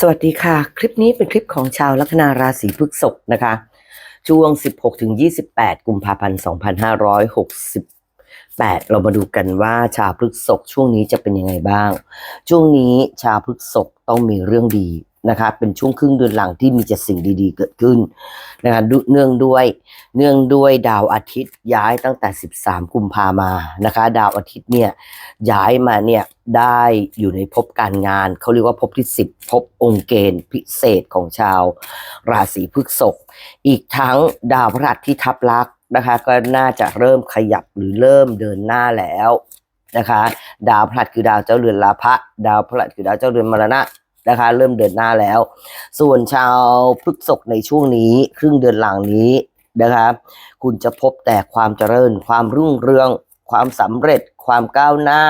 สวัสดีค่ะ คลิปนี้เป็นคลิปของชาวลัคนาราศีพฤษภนะคะ ช่วง 16ถึง28 กุมภาพันธ์ 2568 เรามาดูกันว่าชาวพฤษภช่วงนี้จะเป็นยังไงบ้าง ช่วงนี้ชาวพฤษภต้องมีเรื่องดี นะคะเป็นช่วงครึ่งเดือนหลังที่มีแต่สิ่งดีๆ เกิดขึ้นนะคะดูเนื่องด้วยเนื่องด้วยดาวอาทิตย์ย้ายตั้งแต่ 13 กุมภามานะคะ ดาวอาทิตย์เนี่ยย้ายมาเนี่ยได้อยู่ในภพการงาน เขาเรียกว่าภพที่ 10ภพองค์เกณฑ์พิเศษของชาว ราศีพฤษภอีกทั้งดาวพฤหัสที่ทับลักษณ์นะคะก็น่าจะเริ่มขยับหรือเริ่มเดินหน้าแล้วนะคะ ดาวพฤหัสคือดาวเจ้าเรือนลาภะดาวพฤหัสคือดาวเจ้าเรือนมรณะ นะคะ เริ่มเดินหน้าแล้ว ส่วนชาวพฤษภในช่วงนี้ครึ่งเดือนหลังนี้นะคะ คุณจะพบแต่ความเจริญ ความรุ่งเรือง ความสำเร็จ ความก้าวหน้า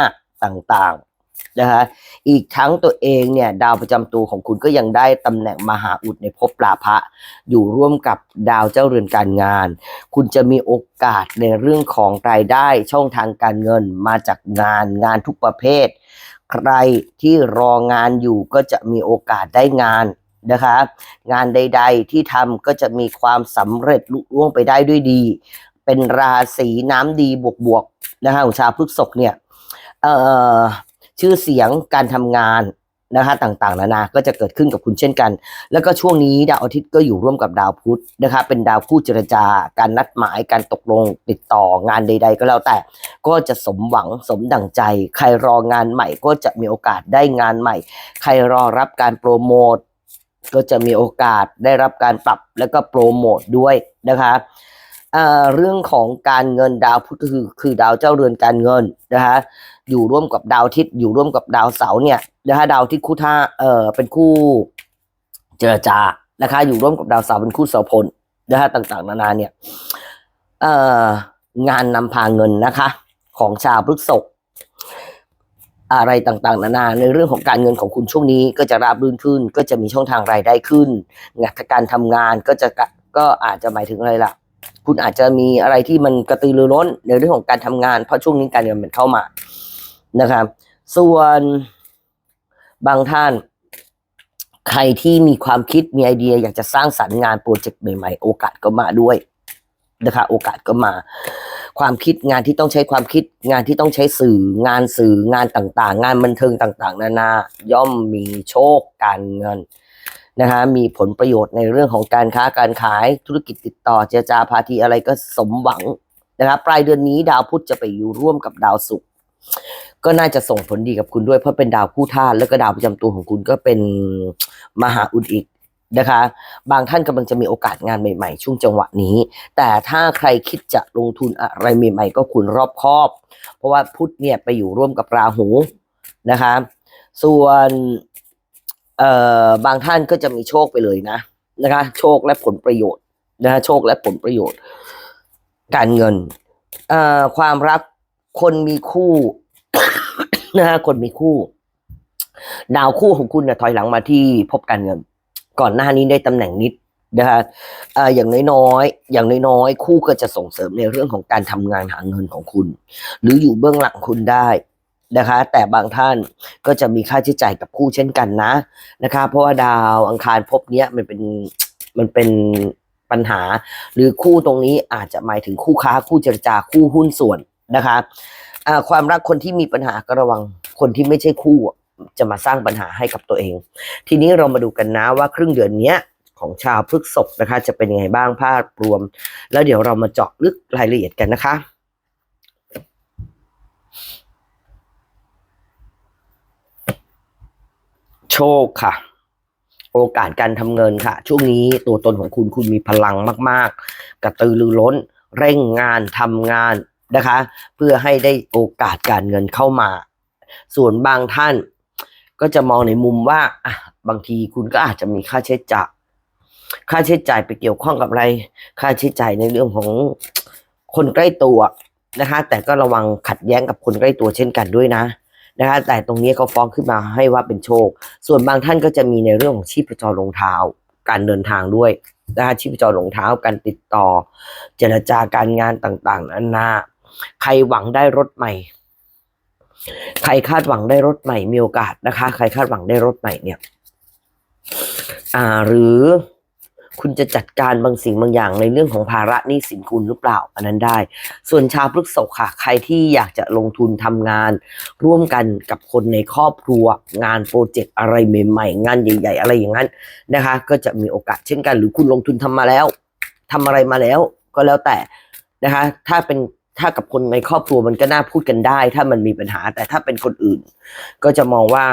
ต่างๆนะคะ อีกทั้งตัวเองเนี่ยดาวประจำตัวของคุณก็ยังได้ตำแหน่งมหาอุดในภพลาภะอยู่ร่วมกับดาวเจ้าเรือนการงาน คุณจะมีโอกาสในเรื่องของรายได้ช่องทางการเงินมาจากงานงานทุกประเภท ใครที่รองานอยู่ก็จะมีโอกาสได้งานนะคะงานใด ๆ ที่ทำก็จะมีความสำเร็จลุล่วงไปได้ด้วยดี เป็นราศีน้ำดีบวกๆนะคะของชาวพฤษกเนี่ยชื่อเสียงการทำงาน นะคะต่างๆนานาก็จะเกิดขึ้นกับคุณเช่นกัน แล้วก็ช่วงนี้ดาวอาทิตย์ก็อยู่ร่วมกับดาวพุธนะคะเป็นดาวคู่เจรจาการนัดหมายการตกลงติดต่องานใด ๆ ก็แล้วแต่ก็จะสมหวังสมดั่งใจ ใครรองานใหม่ก็จะมีโอกาสได้งานใหม่ ใครรอรับการโปรโมทก็จะมีโอกาสได้รับการปรับแล้วก็โปรโมทด้วยนะคะ เรื่องของการเงินดาวพุธคือคือดาวเจ้าเรือนการเงินนะคะอยู่ร่วมกับดาวทิตย์อยู่ร่วมกับดาวเสาร์เนี่ยนะคะดาวที่คู่ท่าเอ่อเป็นคู่เจรจานะคะอยู่ร่วมกับดาวเสาร์เป็นคู่เสาพลนะคะต่างๆ นานาเนี่ยเอ่องานนำพาเงินนะคะ ของชาวพฤษภอะไรต่างๆ นานา ในเรื่องของการเงินของคุณช่วงนี้ก็จะราบรื่นขึ้น ก็จะมีช่องทางรายได้ขึ้นงานการทำงานก็จะก็อาจจะหมายถึงอะไรล่ะ คุณอาจจะมีอะไรที่มันกระตือรือร้นในเรื่องของการทำงาน เพราะช่วงนี้การเงินมันเข้ามานะครับ ส่วนบางท่าน ใครที่มีความคิดมีไอเดีย อยากจะสร้างสรรค์งานโปรเจกต์ใหม่ๆ โอกาสก็มาด้วยนะคะโอกาสก็มา ความคิดงานที่ต้องใช้ความคิดงานที่ต้องใช้สื่อ งานสื่องานต่างๆ งานบันเทิงต่าง ๆ นานาย่อมมีโชคการเงิน นะคะมีผลประโยชน์ในเรื่องของการค้าการขายธุรกิจติดต่อเจรจาพาทีอะไรก็สมหวังนะคะปลายเดือนนี้ดาวพุธจะไปอยู่ร่วมกับดาวศุกร์ก็น่าจะส่งผลดีกับคุณด้วยเพราะเป็นดาวคู่ธาตุแล้วก็ดาวประจำตัวของคุณก็เป็นมหาอุดอีกนะคะ บางท่านกำลังจะมีโอกาสงานใหม่ๆ ช่วงจังหวะนี้ แต่ถ้าใครคิดจะลงทุนอะไรใหม่ๆ ก็คุณรอบคอบ เพราะว่าพุธเนี่ยไปอยู่ร่วมกับราหูนะคะ ส่วน เอ่อบางท่านก็จะมีโชคไปเลยนะนะคะ โชคและผลประโยชน์นะคะโชคและผลประโยชน์ การเงินเอ่อความรักคนมีคู่นะคะคนมีคู่ ดาวคู่ของคุณเนี่ยถอยหลังมาที่พบการเงิน ก่อนหน้านี้ได้ตำแหน่งนิดนะคะเอ่ออย่างน้อยๆ อย่างน้อยๆ คู่ก็จะส่งเสริมในเรื่องของการทำงานหาเงินของคุณ หรืออยู่เบื้องหลังคุณได้ นะคะ แต่บางท่านก็จะมีค่าใช้จ่ายกับคู่เช่นกันนะนะคะ เพราะว่าดาวอังคารภพเนี้ยมันเป็นมันเป็นปัญหา หรือคู่ตรงนี้อาจจะหมายถึงคู่ค้าคู่เจรจาคู่หุ้นส่วนนะคะความรักคนที่มีปัญหาก็ระวังคนที่ไม่ใช่คู่จะมาสร้างปัญหาให้กับตัวเอง ทีนี้เรามาดูกันนะว่าครึ่งเดือนนี้ของชาวพฤกษภนะคะ จะเป็นยังไงบ้างภาพรวม แล้วเดี๋ยวเรามาเจาะลึกรายละเอียดกันนะคะ โชคค่ะ โอกาสการทำเงินค่ะ ช่วงนี้ตัวตนของคุณคุณมีพลังมาก ๆ กระตือรือร้น เร่งงานทำงานนะคะ เพื่อให้ได้โอกาสการเงินเข้ามา ส่วนบางท่านก็จะมองในมุมว่าอะบางทีคุณก็อาจจะมีค่าใช้จ่ายค่าใช้จ่ายไปเกี่ยวข้องกับอะไร ค่าใช้จ่ายในเรื่องของคนใกล้ตัวนะคะ แต่ก็ระวังขัดแย้งกับคนใกล้ตัวเช่นกันด้วยนะ นะคะแต่ตรงนี้เขาฟ้องขึ้นมาให้ว่าเป็นโชค ส่วนบางท่านก็จะมีในเรื่องของชีพจรรองเท้า การเดินทางด้วยนะคะชีพจรรองเท้าการติดต่อ เจรจาการงานต่างๆนานาใครหวังได้รถใหม่ ใครคาดหวังได้รถใหม่มีโอกาสนะคะ ใครคาดหวังได้รถใหม่เนี่ย อ่าหรือ คุณจะจัดการบางสิ่งบางอย่างในเรื่องของภาระหนี้สินคุณหรือเปล่า อันนั้นได้ ส่วนชาวพฤษภค่ะ ใครที่อยากจะลงทุนทำงาน ร่วมกันกับคนในครอบครัว งานโปรเจกต์อะไรใหม่ๆ งานใหญ่ ๆ อะไรอย่างนั้นนะคะ ก็จะมีโอกาสเช่นกัน หรือคุณลงทุนทำมาแล้วทำอะไรมาแล้วก็แล้วแต่นะคะ ถ้าเป็นถ้ากับคนในครอบครัวมันก็น่าพูดกันได้ ถ้ามันมีปัญหาแต่ถ้าเป็นคนอื่น ก็จะมองว่า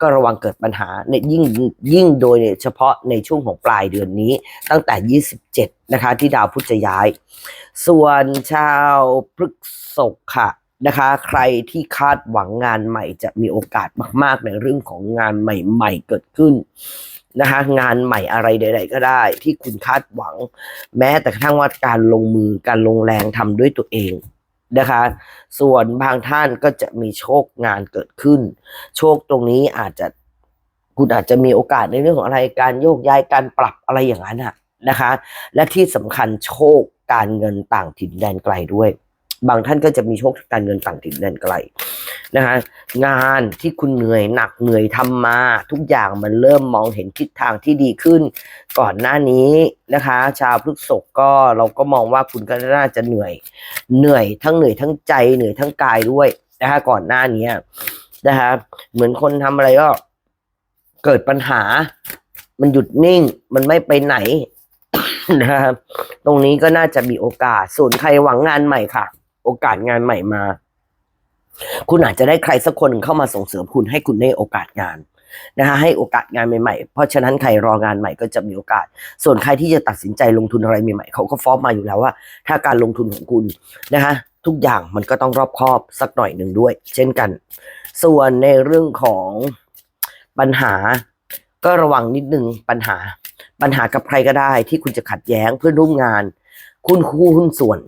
ก็ระวังเกิดปัญหาในยิ่งยิ่งโดยเฉพาะในช่วงของปลายเดือนนี้ ตั้งแต่ 27 นะคะ ที่ดาวพุธจะย้าย ส่วนชาวพฤกษภค่ะนะคะ ใครที่คาดหวังงานใหม่จะมีโอกาสมาก ๆ ในเรื่องของงานใหม่ ๆ เกิดขึ้นนะคะงานใหม่อะไรใด ๆ ก็ได้ ที่คุณคาดหวัง แม้แต่กระทั่งว่าการลงมือการลงแรงทำด้วยตัวเอง นะคะ ส่วนบางท่านก็จะมีโชคงานเกิดขึ้น โชคตรงนี้อาจจะคุณอาจจะมีโอกาสในเรื่องของอะไรการโยกย้ายการปรับอะไรอย่างนั้นนะคะ และที่สำคัญโชคการเงินต่างถิ่นแดนไกลด้วย บางท่านก็จะมีโชคการเงินต่างถิ่นแดนไกลนะคะงานที่คุณเหนื่อยหนักเหนื่อยทำมา ทุกอย่างมันเริ่มมองเห็นทิศทางที่ดีขึ้น ก่อนหน้านี้นะคะ ชาวพฤษภก็เราก็มองว่าคุณก็น่าจะเหนื่อย เหนื่อยทั้งเหนื่อยทั้งใจเหนื่อยทั้งกายด้วยนะคะก่อนหน้านี้นะคะเหมือนคนทำอะไรก็เกิดปัญหา มันหยุดนิ่ง มันไม่ไปไหนนะครับ ตรงนี้ก็น่าจะมีโอกาส ส่วนใครหวังงานใหม่ค่ะ โอกาสงานใหม่มา คุณอาจจะได้ใครสักคนเข้ามาส่งเสริมคุณให้คุณได้โอกาสงานนะคะให้โอกาสงานใหม่ๆ เพราะฉะนั้นใครรองานใหม่ก็จะมีโอกาส ส่วนใครที่จะตัดสินใจลงทุนอะไรใหม่ๆเขาก็ฟ้องมาอยู่แล้วว่า ถ้าการลงทุนของคุณนะคะทุกอย่างมันก็ต้องรอบคอบสักหน่อยหนึ่งด้วย เช่นกัน ส่วนในเรื่องของปัญหาก็ระวังนิดนึงปัญหา ปัญหากับใครก็ได้ที่คุณจะขัดแย้งเพื่อนร่วมงาน คุณคู่หุ้นส่วน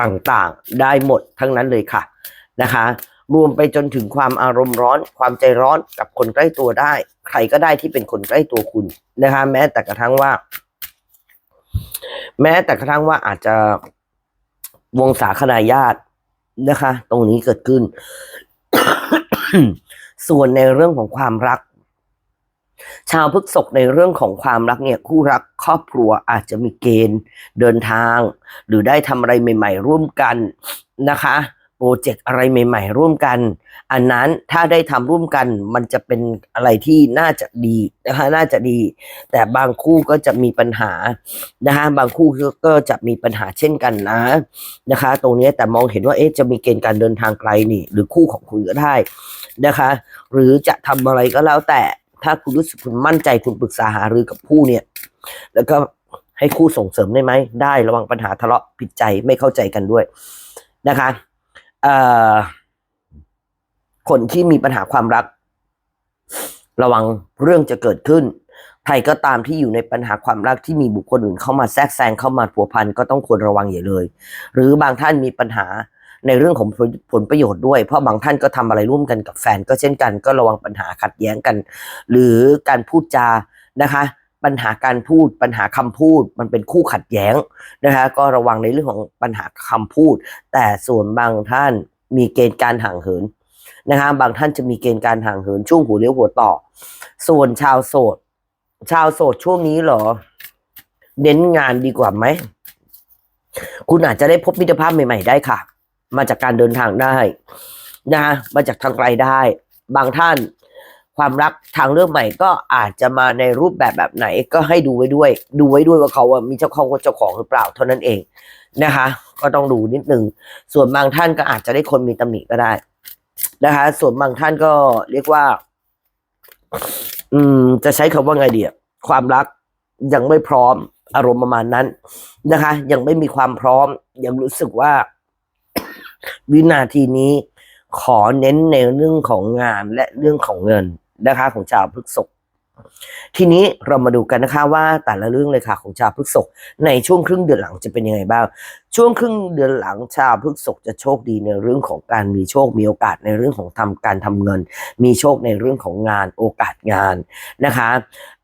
ต่างๆ ได้หมดทั้งนั้นเลยค่ะนะคะ รวมไปจนถึงความอารมณ์ร้อน ความใจร้อนกับคนใกล้ตัวได้ ใครก็ได้ที่เป็นคนใกล้ตัวคุณนะคะ แม้แต่กระทั่งว่า แม้แต่กระทั่งว่าอาจจะวงศาคณาญาตินะคะ ตรงนี้เกิดขึ้น ส่วนในเรื่องของความรัก ชาวพฤกษกในเรื่องของความรักเนี่ยคู่รักครอบครัวอาจจะมีเกณฑ์เดินทาง หรือได้ทำอะไรใหม่ ๆ ร่วมกันนะคะโปรเจกต์อะไรใหม่ ๆ ร่วมกัน อันนั้นถ้าได้ทำร่วมกันมันจะเป็นอะไรที่น่าจะดีนะคะน่าจะดี แต่บางคู่ก็จะมีปัญหานะคะบางคู่ก็จะมีปัญหาเช่นกันนะนะคะ ตรงนี้แต่มองเห็นว่าเอ๊ะจะมีเกณฑ์การเดินทางไกลนี่ หรือคู่ของคุณก็ได้นะคะ หรือจะทำอะไรก็แล้วแต่ ถ้าคุณรู้สึกคุณมั่นใจคุณปรึกษาหารือกับผู้เนี่ย แล้วก็ให้คู่ส่งเสริมได้ไหมได้ระวังปัญหาทะเลาะผิดใจไม่เข้าใจกันด้วยนะคะคนที่มีปัญหาความรัก ระวังเรื่องจะเกิดขึ้นใครก็ตามที่อยู่ในปัญหาความรักที่มีบุคคลอื่นเข้ามาแทรกแซงเข้ามาผัวพันก็ต้องควรระวังอย่าเลย หรือบางท่านมีปัญหา ในเรื่องของผลประโยชน์ด้วย เพราะบางท่านก็ทำอะไรร่วมกันกับแฟนก็เช่นกัน ก็ระวังปัญหาขัดแย้งกัน หรือการพูดจานะคะปัญหาการพูดปัญหาคำพูดมันเป็นคู่ขัดแย้งนะคะก็ระวังในเรื่องของปัญหาคำพูด แต่ส่วนบางท่านมีเกณฑ์การห่างเหินนะคะบางท่านจะมีเกณฑ์การห่างเหินช่วงหัวเลี้ยวหัวต่อ ส่วนชาวโสด ชาวโสดช่วงนี้เหรอเน้นงานดีกว่าไหม คุณอาจจะได้พบมิตรภาพใหม่ ๆ ได้ค่ะ มาจากการเดินทางได้นะมาจากทางไกลได้ บางท่านความรักทางเรื่องใหม่ก็อาจจะมาในรูปแบบแบบไหนก็ให้ดูไว้ด้วย ดูไว้ด้วยว่าเขาอะมีเจ้าของกับเจ้าของหรือเปล่าเท่านั้นเองนะคะ ก็ต้องดูนิดนึงส่วนบางท่านก็อาจจะได้คนมีตำหนิก็ได้นะคะ ส่วนบางท่านก็เรียกว่า อืม จะใช้คำว่าไงดีอะความรักยังไม่พร้อมอารมณ์ประมาณนั้นนะคะ ยังไม่มีความพร้อมยังรู้สึกว่า วินาทีนี้ขอเน้นในเรื่องของงานและเรื่องของเงินนะคะของชาวพฤกษกทีนี้เรามาดูกันนะคะว่าแต่ละเรื่องเลยค่ะของชาวพฤกษกในช่วงครึ่งเดือนหลังจะเป็นยังไงบ้าง ช่วงครึ่งเดือนหลังชาวพฤกษกจะโชคดีในเรื่องของการมีโชคมีโอกาสในเรื่องของทำการทำเงิน มีโชคในเรื่องของงานโอกาสงานนะคะ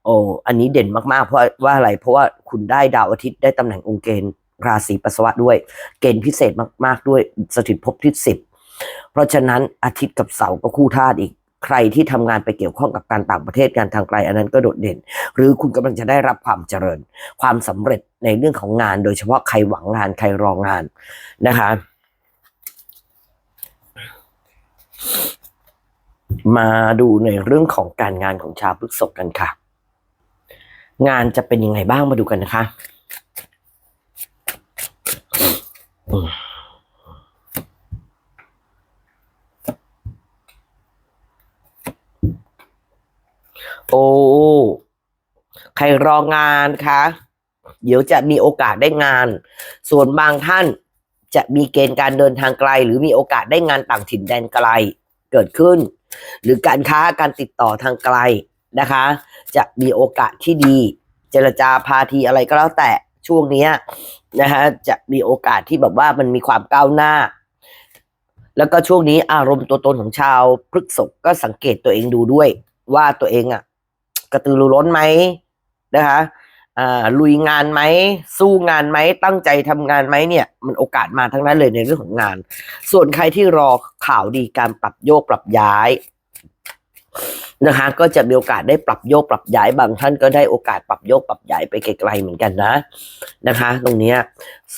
โอ้อันนี้เด่นมากๆเพราะว่าอะไรเพราะว่าคุณได้ดาวอาทิตย์ได้ตำแหน่งองค์เกณฑ์ ราศีปัสสาวะด้วย เกณฑ์พิเศษมาก ๆ ด้วยสถิตภพที่สิบเพราะฉะนั้นอาทิตย์กับเสาร์ก็คู่ธาตุอีกใครที่ทำงานไปเกี่ยวข้องกับการต่างประเทศการทางไกลอันนั้นก็โดดเด่น หรือคุณกำลังจะได้รับความเจริญ ความสำเร็จในเรื่องของงาน โดยเฉพาะใครหวังงานใครรองงานนะคะ มาดูในเรื่องของการงานของชาวพฤษภกันค่ะ งานจะเป็นยังไงบ้างมาดูกันนะคะอืม โอ้ ใครรองานคะ เดี๋ยวจะมีโอกาสได้งาน ส่วนบางท่านจะมีเกณฑ์การเดินทางไกล หรือมีโอกาสได้งานต่างถิ่นแดนไกลเกิดขึ้น หรือการค้าการติดต่อทางไกลนะคะ จะมีโอกาสที่ดี เจรจาพาทีอะไรก็แล้วแต่ ช่วงเนี้ยนะฮะจะมีโอกาสที่แบบว่ามันมีความก้าวหน้า แล้วก็ช่วงนี้อารมณ์ตัวตนของชาวพฤกษภก็สังเกตตัวเองดูด้วย ว่าตัวเองอะ กระตือรือร้นไหมนะคะอ่าลุยงานไหม สู้งานไหม ตั้งใจทำงานไหมเนี่ย มันโอกาสมาทั้งนั้นเลยในเรื่องของงาน ส่วนใครที่รอข่าวดีการปรับโยกปรับย้าย นะคะ ก็จะมีโอกาสได้ปรับโยกปรับย้ายบางท่านก็ได้โอกาสปรับโยกปรับย้ายไปไกลๆเหมือนกันนะนะคะ ตรงนี้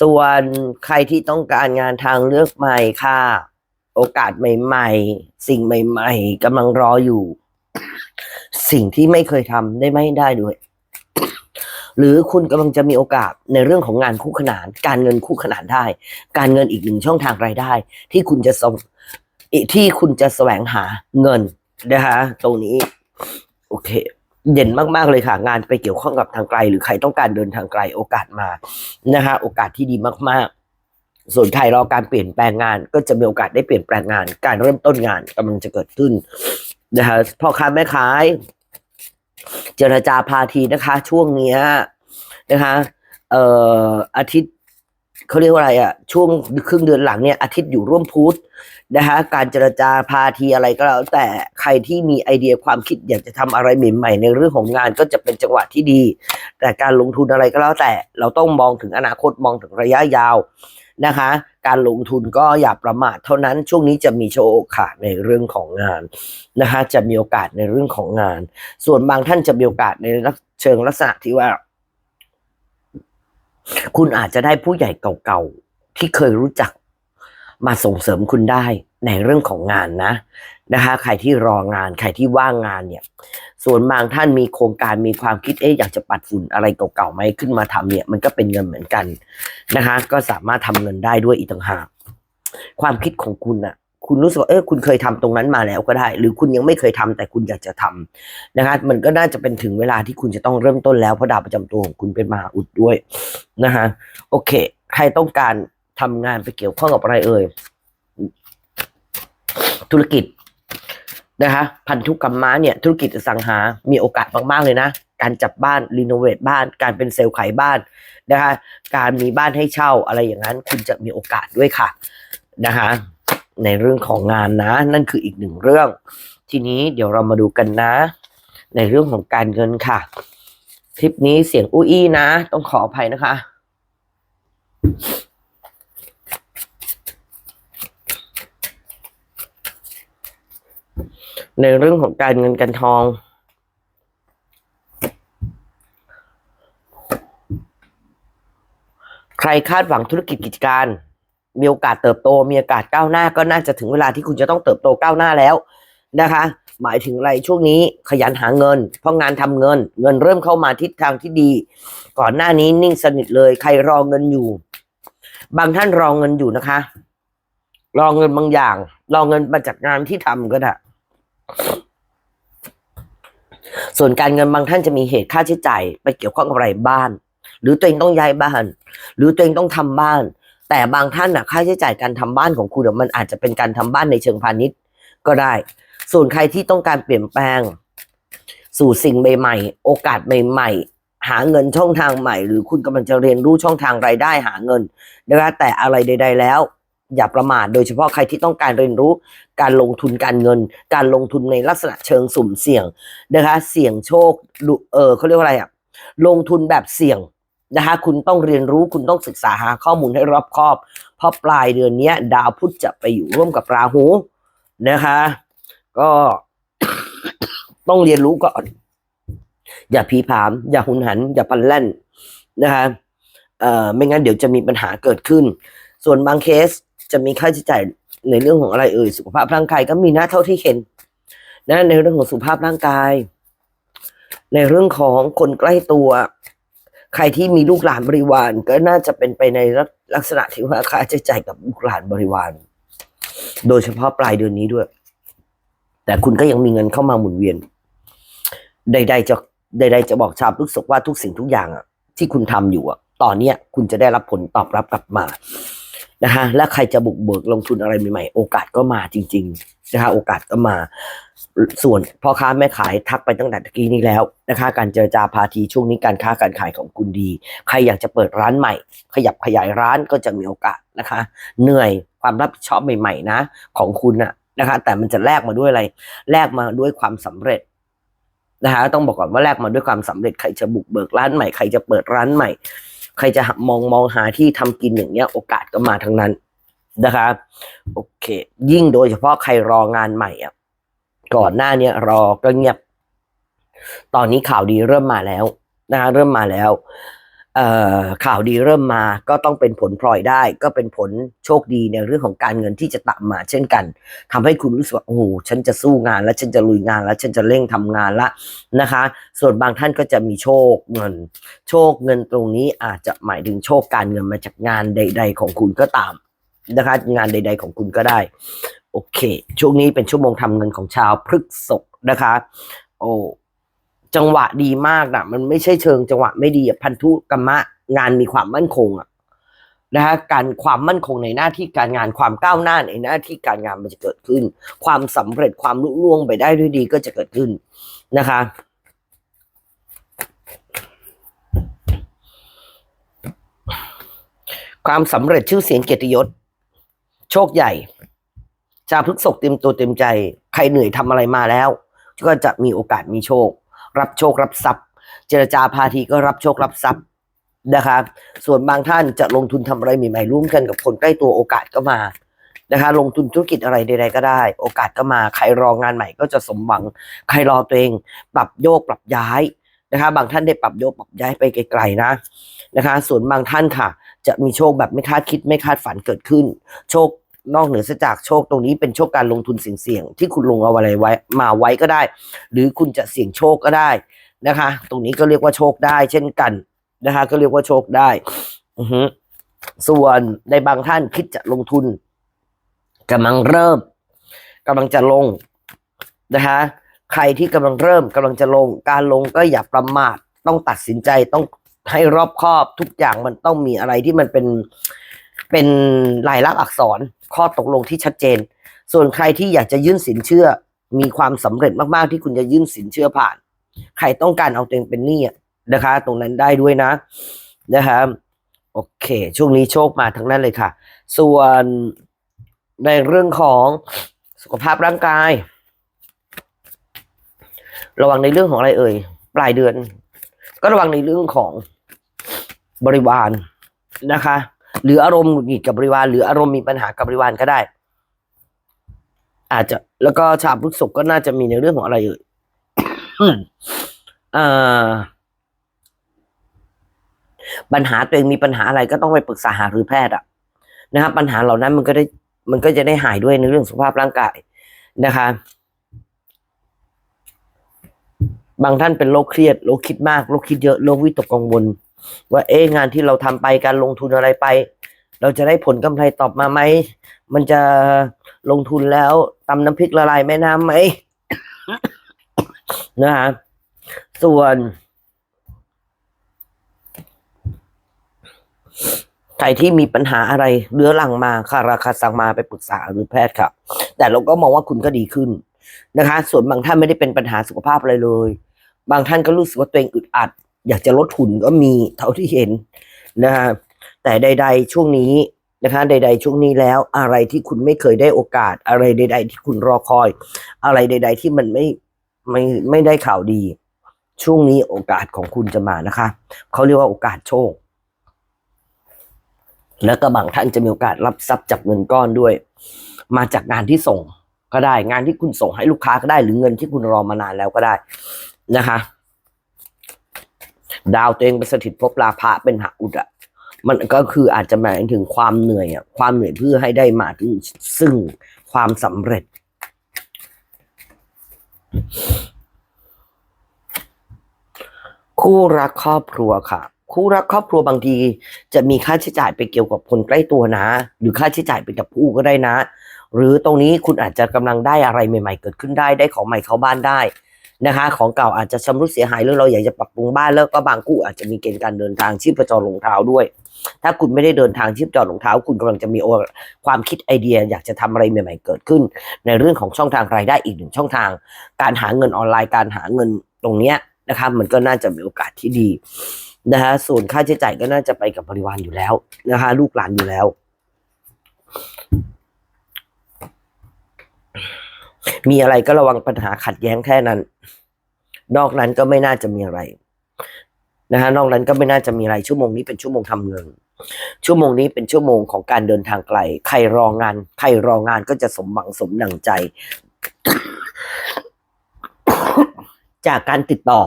ส่วนใครที่ต้องการงานทางเลือกใหม่ค่ะ โอกาสใหม่ ๆ สิ่งใหม่ ๆกำลังรออยู่ สิ่งที่ไม่เคยทำได้ไม่ได้ด้วยหรือคุณกำลังจะมีโอกาสในเรื่องของงานคู่ขนาน การเงินคู่ขนานได้ การเงินอีกหนึ่งช่องทางรายได้ ที่คุณจะส่งที่คุณจะแสวงหาเงิน นะคะตรงนี้ โอเค เด่นมาก ๆ เลยค่ะ งานไปเกี่ยวข้องกับทางไกล หรือใครต้องการเดินทางไกลโอกาสมานะคะโอกาสที่ดีมาก ๆ ส่วนใครรอการเปลี่ยนแปลงงาน ก็จะมีโอกาสได้เปลี่ยนแปลงงาน การเริ่มต้นงานกำลังจะเกิดขึ้นนะคะพ่อค้าแม่ขายเจรจาพาทีนะคะ ช่วงเนี้ยนะคะ เอ่ออาทิตย์ เขาเรียกว่าอะไรอะช่วงครึ่งเดือนหลังเนี่ยอาทิตย์อยู่ร่วมพุธนะคะการเจรจาพาทีอะไรก็แล้ว แต่ใครที่มีไอเดียความคิดอยากจะทำอะไรใหม่ๆในเรื่องของงานก็จะเป็นจังหวะที่ดี แต่การลงทุนอะไรก็แล้วแต่ เราต้องมองถึงอนาคตมองถึงระยะยาวนะคะ การลงทุนก็อย่าประมาทเท่านั้นช่วงนี้จะมีโชว์โอกาสในเรื่องของงานนะคะ จะมีโอกาสในเรื่องของงาน ส่วนบางท่านจะมีโอกาสในเชิงลักษณะที่ว่า คุณอาจจะได้ผู้ใหญ่เก่าๆ ที่เคยรู้จัก มาส่งเสริมคุณได้ในเรื่องของงานนะนะคะ ใครที่รองาน ใครที่ว่างงานเนี่ย ส่วนบางท่านมีโครงการมีความคิดเอ๊ะอยากจะปัดฝุ่นอะไรเก่าๆไหมขึ้นมาทำเนี่ย มันก็เป็นเงินเหมือนกันนะคะ ก็สามารถทำเงินได้ด้วยอีกต่างหากความคิดของคุณน่ะ คุณรู้สึกว่าเออคุณเคยทำตรงนั้นมาแล้วก็ได้ หรือคุณยังไม่เคยทำแต่คุณอยากจะทำนะคะมันก็น่าจะเป็นถึงเวลาที่คุณจะต้องเริ่มต้นแล้วเพราะดาวประจำตัวของคุณเป็นมหาอุดด้วยนะคะโอเค ใครต้องการทำงานไปเกี่ยวข้องกับอะไรเอ่ยธุรกิจนะคะพันธุกรรมม้าเนี่ยธุรกิจสังหา มีโอกาสมากๆเลยนะ การจับบ้านรีโนเวทบ้าน การเป็นเซลล์ขายบ้านนะคะ การมีบ้านให้เช่าอะไรอย่างนั้น คุณจะมีโอกาสด้วยค่ะนะคะ ในเรื่องของงานนะ นั่นคืออีกหนึ่งเรื่อง ทีนี้เดี๋ยวเรามาดูกันนะ ในเรื่องของการเงินค่ะ คลิปนี้เสียงอุ้ยนะ ต้องขออภัยนะคะในเรื่องของการเงินการทอง ใครคาดหวังธุรกิจกิจการ มีโอกาสเติบโตมีโอกาสก้าวหน้าก็น่าจะถึงเวลาที่คุณจะต้องเติบโตก้าวหน้าแล้วนะคะ หมายถึงอะไรช่วงนี้ขยันหาเงิน เพราะงานทำเงิน เงินเริ่มเข้ามาทิศทางที่ดี ก่อนหน้านี้นิ่งสนิทเลย ใครรอเงินอยู่ บางท่านรอเงินอยู่นะคะ รอเงินบางอย่าง รอเงินมาจากงานที่ทำก็ได้ส่วนการเงินบางท่านจะมีเหตุค่าใช้จ่ายไปเกี่ยวข้องกับอะไรบ้าน หรือตัวเองต้องย้ายบ้าน หรือตัวเองต้องทำบ้าน แต่บางท่านน่ะค่าใช้จ่ายการทำบ้านของคุณอะมันอาจจะเป็นการทำบ้านในเชิงพาณิชย์ก็ได้ ส่วนใครที่ต้องการเปลี่ยนแปลง สู่สิ่งใหม่ๆ โอกาสใหม่ ๆ หาเงินช่องทางใหม่ หรือคุณกำลังจะเรียนรู้ช่องทางรายได้หาเงินนะคะแต่อะไรใด ๆ แล้ว อย่าประมาทโดยเฉพาะใครที่ต้องการเรียนรู้การลงทุนการเงิน การลงทุนในลักษณะเชิงสุ่มเสี่ยงนะคะ เสี่ยงโชคดูเออเขาเรียกว่าอะไรอะลงทุนแบบเสี่ยง นะคะคุณต้องเรียนรู้คุณต้องศึกษาหาข้อมูลให้รอบคอบ เพราะปลายเดือนนี้ดาวพุธจะไปอยู่ร่วมกับราหูนะคะ ก็ต้องเรียนรู้ก่อน อย่าผีผาม อย่าหุนหัน อย่าพันแล่นนะคะเอ่อไม่งั้นเดี๋ยวจะมีปัญหาเกิดขึ้น ส่วนบางเคสจะมีค่าใช้จ่ายในเรื่องของอะไรเอ่ยสุขภาพร่างกายก็มีนะเท่าที่เห็นนะในเรื่องของสุขภาพร่างกาย ในเรื่องของคนใกล้ตัว ใครที่มีลูกหลานบริวาร ก็น่าจะเป็นไปในลักษณะที่ว่าค่าใช้จ่ายกับลูกหลานบริวาร โดยเฉพาะปลายเดือนนี้ด้วย แต่คุณก็ยังมีเงินเข้ามาหมุนเวียน ใด ๆ จะใด ๆ จะบอกชาวพฤกษกว่าทุกสิ่งทุกอย่างอะที่คุณทำอยู่อะตอนเนี้ยคุณจะได้รับผลตอบรับกลับมา นะฮะและใครจะบุกเบิกลงทุนอะไรใหม่ๆ โอกาสก็มาจริง ๆนะคะ โอกาสก็มา ส่วนพ่อค้าแม่ขายทักไปตั้งแต่ตะกี้นี้แล้วนะคะ การเจรจาพาทีช่วงนี้การค้าการขายของคุณดี ใครอยากจะเปิดร้านใหม่ ขยับขยายร้านก็จะมีโอกาสนะคะ เหนื่อยความรับผิดชอบใหม่ ๆ นะ ของคุณนะนะคะ แต่มันจะแลกมาด้วยอะไรแลกมาด้วยความสำเร็จนะคะต้องบอกก่อนว่าแลกมาด้วยความสำเร็จใครจะบุกเบิกร้านใหม่ใครจะเปิดร้านใหม่ ใครจะมองมองหาที่ทำกินอย่างเงี้ย โอกาสก็มาทั้งนั้นนะคะโอเค ยิ่งโดยเฉพาะใครรองานใหม่อะก่อนหน้าเนี้ยรอก็เงียบ ตอนนี้ข่าวดีเริ่มมาแล้วนะคะเริ่มมาแล้ว ข่าวดีเริ่มมาก็ต้องเป็นผลพลอยได้ ก็เป็นผลโชคดีในเรื่องของการเงินที่จะตามมาเช่นกันทำให้คุณรู้สึกว่าโอ้โหฉันจะสู้งานแล้วฉันจะลุยงานแล้วฉันจะเร่งทำงานละนะคะ ส่วนบางท่านก็จะมีโชคเงิน โชคเงินตรงนี้อาจจะหมายถึงโชคการเงินมาจากงานใด ๆ ของคุณก็ตามนะคะงานใด ๆ ของคุณก็ได้ โอเค ช่วงนี้เป็นชั่วโมงทำเงินของชาวพฤกษภนะคะ โอ้ จังหวะดีมากนะมันไม่ใช่เชิงจังหวะไม่ดีพันธุกรรมะงานมีความมั่นคงอะนะคะการความมั่นคงในหน้าที่การงานความก้าวหน้าในหน้าที่การงานมันจะเกิดขึ้น ความสำเร็จความลุล่วงไปได้ด้วยดีก็จะเกิดขึ้นนะคะ ความสำเร็จชื่อเสียงเกียรติยศ โชคใหญ่ชาพฤกษกเต็มตัวเต็มใจ ใครเหนื่อยทำอะไรมาแล้ว ก็จะมีโอกาสมีโชค รับโชครับทรัพย์ เจรจาพาทีก็รับโชครับทรัพย์นะคะ ส่วนบางท่านจะลงทุนทำอะไรใหม่ๆร่วมกันกับคนใกล้ตัวโอกาสก็มานะคะ ลงทุนธุรกิจอะไรใดๆก็ได้ โอกาสก็มาใครรองานใหม่ก็จะสมหวังใครรอตัวเอง ปรับโยกปรับย้ายนะคะ บางท่านได้ปรับโยกปรับย้ายไปไกลๆนะนะคะ ส่วนบางท่านค่ะ จะมีโชคแบบไม่คาดคิดไม่คาดฝันเกิดขึ้น โชค นอกเหนือจากโชคตรงนี้เป็นโชคการลงทุนเสี่ยงๆที่คุณลงเอาอะไรไว้มาไว้ก็ได้ หรือคุณจะเสี่ยงโชคก็ได้นะคะ ตรงนี้ก็เรียกว่าโชคได้ เช่นกันนะคะ ก็เรียกว่าโชคได้อือฮึส่วนในบางท่านคิดจะลงทุนกำลังเริ่มกำลังจะลงนะคะใครที่กำลังเริ่มกำลังจะลง การลงก็อย่าประมาทต้องตัดสินใจต้องให้รอบคอบทุกอย่างมันต้องมีอะไรที่มันเป็น เป็นลายลักษณ์อักษรข้อตกลงที่ชัดเจน ส่วนใครที่อยากจะยื่นสินเชื่อ มีความสำเร็จมากๆที่คุณจะยื่นสินเชื่อผ่าน ใครต้องการเอาตัวเองเป็นหนี้นะคะ ตรงนั้นได้ด้วยนะนะคะโอเค ช่วงนี้โชคมาทั้งนั้นเลยค่ะ ส่วนในเรื่องของสุขภาพร่างกาย ระวังในเรื่องของอะไรเอ่ย ปลายเดือน ก็ระวังในเรื่องของบริวารนะคะ หรืออารมณ์หงุดหงิดกับบริวาร หรืออารมณ์มีปัญหากับบริวารก็ได้ อาจจะแล้วก็ชาวพฤษภก็น่าจะมีในเรื่องของอะไรเอ่ยอ่ปัญหาตัวเองมีปัญหาอะไรก็ต้องไปปรึกษาหารือแพทย์อะนะครับ ปัญหาเหล่านั้นมันก็ได้ มันก็จะได้หายด้วยในเรื่องสุขภาพร่างกายนะคะ บางท่านเป็นโรคเครียดโรคคิดมากโรคคิดเยอะโรควิตกกังวล ว่าเอ๊งานที่เราทำไปการลงทุนอะไรไป เราจะได้ผลกำไรตอบมาไหม มันจะลงทุนแล้วตำน้ำพริกละลายแม่น้ำไหมนะฮะส่วนใครที่มีปัญหาอะไรเรื้อรังมาค่ะราคาสั่งมาไปปรึกษาหรือแพทย์ครับแต่เราก็มองว่าคุณก็ดีขึ้นนะคะ ส่วนบางท่านไม่ได้เป็นปัญหาสุขภาพอะไรเลย บางท่านก็รู้สึกว่าตัวเองอึดอัด อยากจะลดทุนก็มีเท่าที่เห็นนะฮะแต่ใด ๆ ช่วงนี้นะคะใด ๆ ช่วงนี้แล้วอะไรที่คุณไม่เคยได้โอกาส อะไรใด ๆ ที่คุณรอคอย อะไรใด ๆ ที่มันไม่ไม่ไม่ได้ข่าวดี ช่วงนี้โอกาสของคุณจะมานะคะเขาเรียกว่าโอกาสโชค แล้วก็บางท่านจะมีโอกาสรับทรัพย์จากเงินก้อนด้วย มาจากงานที่ส่งก็ได้ งานที่คุณส่งให้ลูกค้าก็ได้ หรือเงินที่คุณรอมานานแล้วก็ได้นะคะ ดาวตัวเองไปสถิตภพลาภะเป็นหอุดอะมันก็คืออาจจะหมายถึงความเหนื่อยอะความเหนื่อยเพื่อให้ได้มาถึงซึ่งความสำเร็จ คู่รักครอบครัวค่ะ คู่รักครอบครัวบางที จะมีค่าใช้จ่ายไปเกี่ยวกับคนใกล้ตัวนะ หรือค่าใช้จ่ายไปกับผู้ก็ได้นะ หรือตรงนี้คุณอาจจะกำลังได้อะไรใหม่ ๆ เกิดขึ้นได้ได้ของใหม่เข้าบ้านได้ นะคะ ของเก่าอาจจะชำรุดเสียหายหรือเราอยากจะปรับปรุงบ้านแล้วก็บางคู่อาจจะมีเกณฑ์การเดินทางชีพจรลงเท้าด้วย ถ้าคุณไม่ได้เดินทางชีพจรลงเท้า คุณกำลังจะมีโอความคิดไอเดีย อยากจะทำอะไรใหม่ ๆ เกิดขึ้น ในเรื่องของช่องทางรายได้อีกหนึ่งช่องทาง การหาเงินออนไลน์การหาเงินตรงเนี้ยนะคะมันก็น่าจะมีโอกาสที่ดีนะคะส่วนค่าใช้จ่ายก็น่าจะไปกับบริวารอยู่แล้วนะคะ ลูกหลานอยู่แล้ว มีอะไรก็ระวังปัญหาขัดแย้งแค่นั้น นอกนั้นก็ไม่น่าจะมีอะไรนะฮะนอกนั้นก็ไม่น่าจะมีอะไรชั่วโมงนี้เป็นชั่วโมงทำเงิน ชั่วโมงนี้เป็นชั่วโมงของการเดินทางไกล ใครรองาน ใครรองานก็จะสมหวังสมดังใจ จากการติดต่อ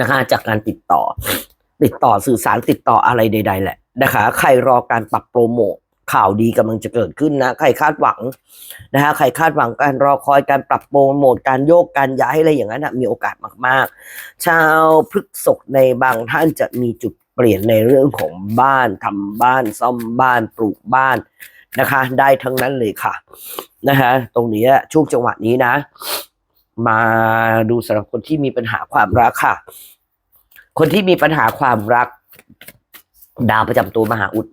นะคะ จากการติดต่อ ติดต่อสื่อสารติดต่ออะไรใด ๆ แหละนะคะ ใครรอการปรับโปรโมท ข่าวดีกำลังจะเกิดขึ้นนะ ใครคาดหวังนะคะใครคาดหวังการรอคอยการปรับโปรโมทการโยกการย้ายอะไรอย่างนั้นนะมีโอกาสมากๆ ชาวพฤกษกในบางท่านจะมีจุดเปลี่ยนในเรื่องของบ้านทำบ้านซ่อมบ้านปลูกบ้านนะคะ ได้ทั้งนั้นเลยค่ะนะคะตรงนี้ช่วงจังหวะนี้นะ มาดูสำหรับคนที่มีปัญหาความรักค่ะ คนที่มีปัญหาความรัก ดาวประจำตัวมหาอุด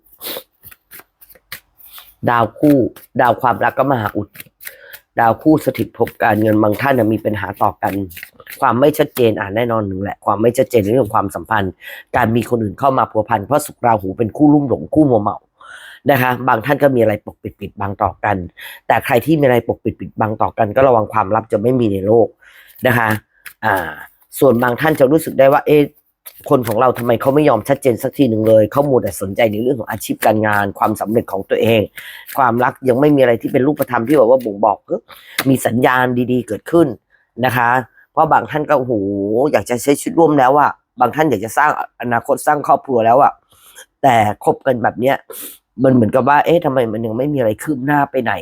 ดาวคู่ ดาวความรักก็มหาอุด ดาวคู่สถิตภพการเงินบางท่านมีปัญหาต่อกัน ความไม่ชัดเจนอ่านแน่นอนหนึ่งแหละ ความไม่ชัดเจนในเรื่องของความสัมพันธ์ การมีคนอื่นเข้ามาพัวพันเพราะสุกราหูเป็นคู่ลุ่มหลงคู่มัวเมานะคะบางท่านก็มีอะไรปกปิดปิดบังต่อกัน แต่ใครที่มีอะไรปกปิดปิดบังต่อกัน ก็ระวังความลับจะไม่มีในโลกนะคะ อ่า ส่วนบางท่านจะรู้สึกได้ว่าเอ๊ะ คนของเราทำไมเขาไม่ยอมชัดเจนสักทีหนึ่งเลยเขามัวแต่สนใจในเรื่องของอาชีพการงาน ความสำเร็จของตัวเอง ความรักยังไม่มีอะไรที่เป็นรูปธรรมที่แบบว่าบ่งบอกมีสัญญาณดีๆเกิดขึ้นนะคะ เพราะบางท่านก็โอ้โหอยากจะใช้ชีวิตร่วมแล้วอะบางท่านอยากจะสร้างอนาคตสร้างครอบครัวแล้วอะแต่คบกันแบบเนี้ยมันเหมือนกับว่า เอ๊ะทำไมมันยังไม่มีอะไรคืบหน้าไปไหน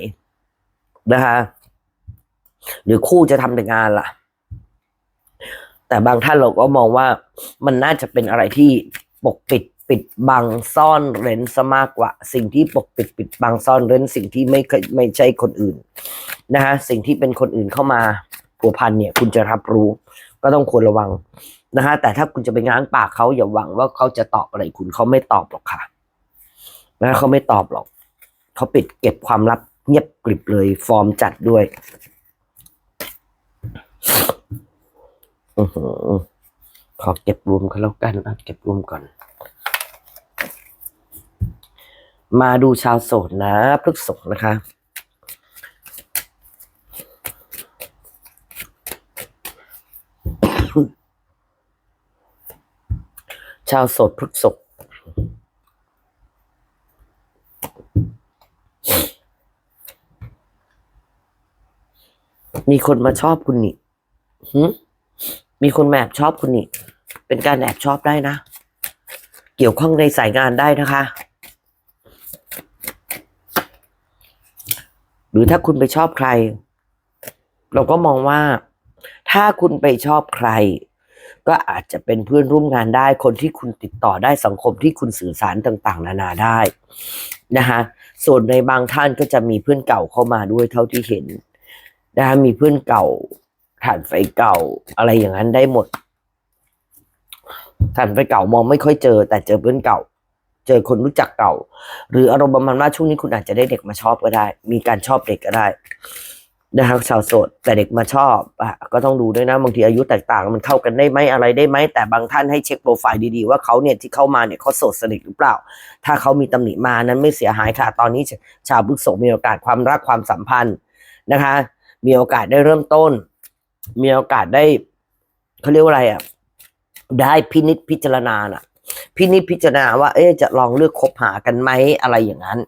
นะคะ หรือคู่จะทำแต่งานล่ะ แต่บางท่านเราก็มองว่ามันน่าจะเป็นอะไรที่ปกปิดปิดบังซ่อนเร้นซะมากกว่า สิ่งที่ปกปิดปิดบังซ่อนเร้นสิ่งที่ไม่เคยไม่ใช่คนอื่นนะฮะสิ่งที่เป็นคนอื่นเข้ามาผัวพันเนี่ย คุณจะรับรู้ ก็ต้องควรระวังนะฮะแต่ถ้าคุณจะไปง้างปากเขาอย่าหวังว่าเขาจะตอบอะไรคุณเขาไม่ตอบหรอกค่ะนะเขาไม่ตอบหรอกเขาปิดเก็บความลับเงียบกริบเลยฟอร์มจัดด้วย ขอเก็บรวมกันแล้วกันนะเก็บรวมก่อน มาดูชาวโสดนะพฤกษกนะคะชาวโสดพฤกษกมีคนมาชอบคุณนี่หึ มีคนมาแอบชอบคุณนี่ เป็นการแอบชอบได้นะ เกี่ยวข้องในสายงานได้นะคะ หรือถ้าคุณไปชอบใคร เราก็มองว่า ถ้าคุณไปชอบใคร ก็อาจจะเป็นเพื่อนร่วมงานได้ คนที่คุณติดต่อได้สังคมที่คุณสื่อสารต่างๆ นานาได้นะคะส่วนในบางท่านก็จะมีเพื่อนเก่าเข้ามาด้วยเท่าที่เห็นนะคะมีเพื่อนเก่า ฐานไฟเก่าอะไรอย่างนั้นได้หมดฐานไฟเก่ามองไม่ค่อยเจอ แต่เจอเพื่อนเก่า เจอคนรู้จักเก่า หรืออารมณ์ประมาณว่าช่วงนี้คุณอาจจะได้เด็กมาชอบก็ได้ มีการชอบเด็กก็ได้นะครับชาวโสดแต่เด็กมาชอบอะก็ต้องดูด้วยนะบางทีอายุแตกต่างมันเข้ากันได้ไหมอะไรได้ไหมแต่บางท่านให้เช็คโปรไฟล์ดีๆว่าเขาเนี่ยที่เข้ามาเนี่ยเขาโสดสนิทหรือเปล่า ถ้าเขามีตำหนิมานั้นไม่เสียหายค่ะ ตอนนี้ชาวพฤกษมีโอกาสความรักความสัมพันธ์นะคะ มีโอกาสได้เริ่มต้น มีโอกาสได้เขาเรียกว่าอะไรอะ ได้พินิจพิจารณาน่ะ พินิจพิจารณาว่า เอ๊จะลองเลือกคบหากันไหมอะไรอย่างนั้น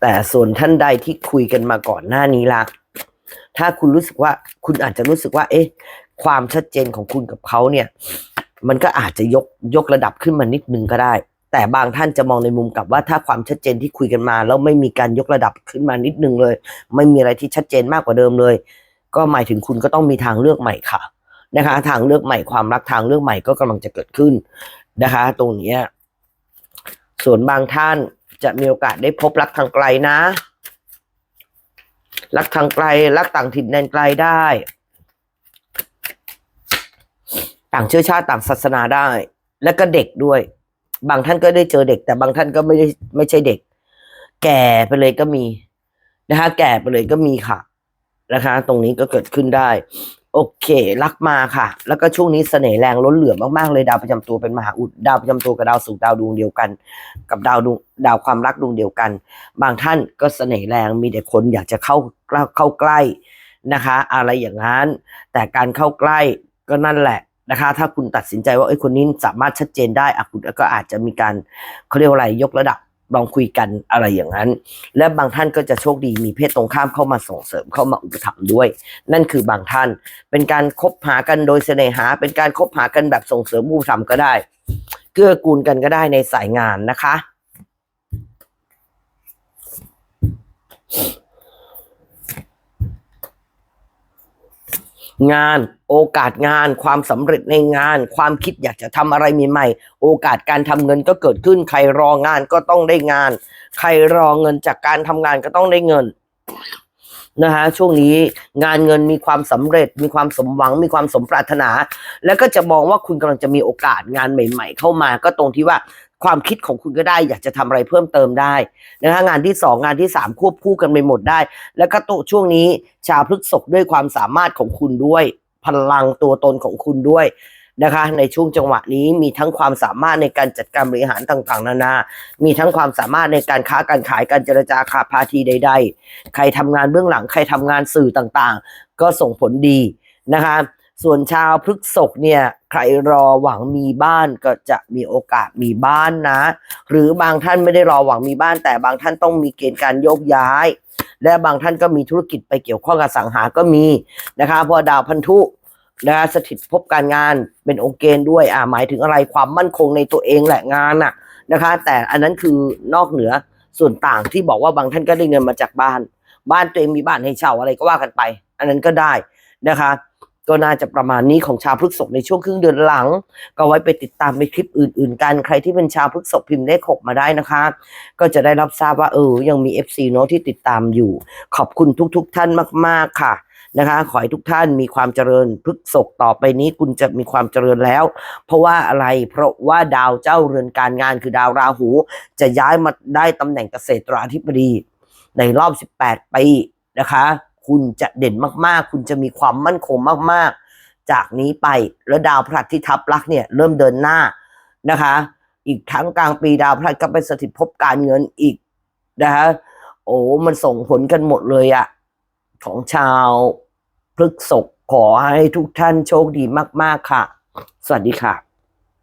แต่ส่วนท่านใดที่คุยกันมาก่อนหน้านี้ละถ้าคุณรู้สึกว่าคุณอาจจะรู้สึกว่า เอ๊ะ ความชัดเจนของคุณกับเขาเนี่ย มันก็อาจจะยกยกระดับขึ้นมานิดนึงก็ได้ แต่บางท่านจะมองในมุมกลับว่าถ้าความชัดเจนที่คุยกันมา แล้วไม่มีการยกระดับขึ้นมานิดนึงเลย ไม่มีอะไรที่ชัดเจนมากกว่าเดิมเลย ก็หมายถึงคุณก็ต้องมีทางเลือกใหม่ค่ะนะคะ ทางเลือกใหม่ความรักทางเลือกใหม่ก็กำลังจะเกิดขึ้นนะคะ ตรงนี้ส่วนบางท่านจะมีโอกาสได้พบรักทางไกลนะ รักทางไกล รักต่างถิ่นแดนไกลได้ ต่างเชื้อชาติต่างศาสนาได้ และก็เด็กด้วย บางท่านก็ได้เจอเด็ก แต่บางท่านก็ไม่ได้ไม่ใช่เด็ก แก่ไปเลยก็มีนะคะแก่ไปเลยก็มีค่ะนะคะ ตรงนี้ก็เกิดขึ้นได้ โอเค รักมาค่ะ แล้วก็ช่วงนี้เสน่ห์แรงล้นเหลือมากๆเลยดาวประจำตัวเป็นมหาอุดดาวประจำตัวกับดาวศุกดาวดวงเดียวกัน กับดาวดวงดาวความรักดวงเดียวกัน บางท่านก็เสน่ห์แรงมีแต่คนอยากจะเข้าเข้าใกล้นะคะ อะไรอย่างนั้น แต่การเข้าใกล้ก็นั่นแหละ นะคะ ถ้าคุณตัดสินใจว่าไอ้คนนี้สามารถชัดเจนได้อะคุณก็อาจจะมีการเขาเรียกว่าอะไรยกระดับลองคุยกันอะไรอย่างนั้น และบางท่านก็จะโชคดีมีเพศตรงข้ามเข้ามาส่งเสริมเข้ามาอุปถัมภ์ด้วย นั่นคือบางท่าน เป็นการคบหากันโดยเสน่หา เป็นการคบหากันแบบส่งเสริมอุปถัมภ์ก็ได้ เกื้อกูลกันก็ได้ในสายงานนะคะ งานโอกาสงาน ความสำเร็จในงาน ความคิดอยากจะทำอะไรใหม่ๆโอกาสการทำเงินก็เกิดขึ้น ใครรองานก็ต้องได้งาน ใครรอเงินจากการทำงานก็ต้องได้เงินนะฮะช่วงนี้งานเงินมีความสำเร็จ มีความสมหวัง มีความสมปรารถนา แล้วก็จะมองว่าคุณกำลังจะมีโอกาสงานใหม่ ๆ เข้ามา ก็ตรงที่ว่า ความคิดของคุณก็ได้ อยากจะทำอะไรเพิ่มเติมได้นะฮะงานที่สองงานที่สามควบคู่กันไปหมดได้ แล้วก็โตช่วงนี้ชาวพฤกษกด้วยความสามารถของคุณด้วยพลังตัวตนของคุณด้วยนะคะในช่วงจังหวะนี้มีทั้งความสามารถในการจัดการบริหารต่างๆ นานา มีทั้งความสามารถในการค้าการขายการเจรจาขาพาทีใด ๆ ใครทำงานเบื้องหลัง ใครทำงานสื่อต่างๆ ก็ส่งผลดีนะคะ ส่วนชาวพฤกษกเนี่ยใครรอหวังมีบ้านก็จะมีโอกาสมีบ้านนะ หรือบางท่านไม่ได้รอหวังมีบ้าน แต่บางท่านต้องมีเกณฑ์การโยกย้าย และบางท่านก็มีธุรกิจไปเกี่ยวข้องกับสังหาก็มีนะคะเพราะดาวพันธุนะคะสถิตภพการงานเป็นองค์เกณฑ์ด้วยอ่าหมายถึงอะไรความมั่นคงในตัวเองแหละงานน่ะนะคะ แต่อันนั้นคือนอกเหนือส่วนต่างที่บอกว่าบางท่านก็ได้เงินมาจากบ้าน บ้านตัวเองมีบ้านให้เช่าอะไรก็ว่ากันไป อันนั้นก็ได้นะคะ ก็น่าจะประมาณนี้ของชาวพฤกษกในช่วงครึ่งเดือนหลัง ก็ไว้ไปติดตามในคลิปอื่น ๆ กันใครที่เป็นชาวพฤกษกพิมพ์เลขหกมาได้นะคะ ก็จะได้รับทราบว่าเออ ยังมี FC เนาะที่ติดตามอยู่ ขอบคุณทุก ๆ ท่านมาก ๆ ค่ะนะคะขอให้ทุกท่านมีความเจริญพฤกษกต่อไปนี้คุณจะมีความเจริญแล้ว เพราะว่าอะไรเพราะว่าดาวเจ้าเรือนการงานคือดาวราหู จะย้ายมาได้ตำแหน่งเกษตราธิบดีในรอบ 18 ปีนะคะ คุณจะเด่นมากๆ คุณจะมีความมั่นคงมากๆ จากนี้ไปแล้วดาวพฤหัสที่ทับลักษ์เนี่ยเริ่มเดินหน้านะคะ อีกทั้งกลางปีดาวพฤหัสก็ไปสถิตภพการเงินอีกนะคะโอ้มันส่งผลกันหมดเลยอะของชาวพฤกษกขอให้ทุกท่านโชคดีมาก ๆ ค่ะ สวัสดีค่ะ